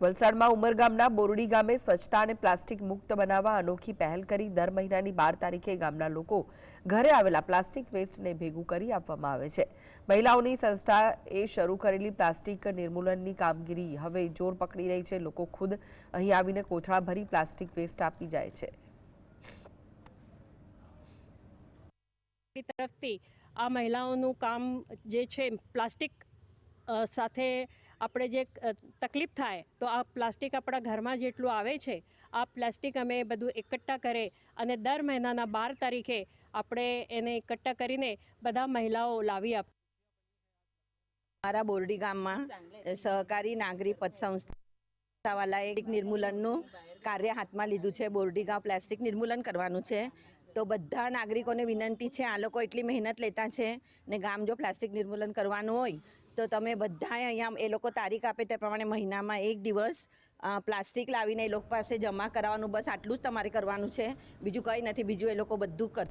વલસાડમાં ઉમરગામના બોરડી ગામે સ્વચ્છતા અને પ્લાસ્ટિક મુક્ત બનાવવા અનોખી પહેલ કરી. દર મહિનાની બાર તારીખે ગામના લોકો ઘરે આવેલા પ્લાસ્ટિક વેસ્ટને ભેગું કરી આપવામાં આવે છે. મહિલાઓની સંસ્થાએ શરૂ કરેલી પ્લાસ્ટિક નિર્મૂલનની કામગીરી હવે જોર પકડી રહી છે. લોકો ખુદ અહીં આવીને કોથળા ભરી પ્લાસ્ટિક વેસ્ટ આપી જાય છે. તરફથી આ મહિલાઓનું કામ જે છે, પ્લાસ્ટિક સાથે આપણે જે તકલીફ થાય તો આ પ્લાસ્ટિક આપણા ઘરમાં જેટલું આવે છે, આ પ્લાસ્ટિક અમે બધું એકઠા કરે અને દર મહિનાના બાર તારીખે આપણે એને એકઠા કરીને બધા મહિલાઓ લાવી આપ. મારા બોરડી ગામમાં સહકારી નાગરિક પતસંસ્થાવાળાએ એક નિર્મૂલનનું કાર્ય હાથમાં લીધું છે, બોરડી ગામ પ્લાસ્ટિક નિર્મૂલન કરવાનું છે. તો બધા નાગરિકોને વિનંતી છે, આ લોકો એટલી મહેનત લેતા છે ને ગામ જો પ્લાસ્ટિક નિર્મૂલન કરવાનું હોય તો તમે બધાએ અહીંયા એ લોકો તારીખ આપે તે પ્રમાણે મહિનામાં એક દિવસ પ્લાસ્ટિક લાવીને એ લોકો પાસે જમા કરાવવાનું, બસ આટલું જ તમારે કરવાનું છે. બીજું કંઈ નથી, બીજું એ લોકો બધું કર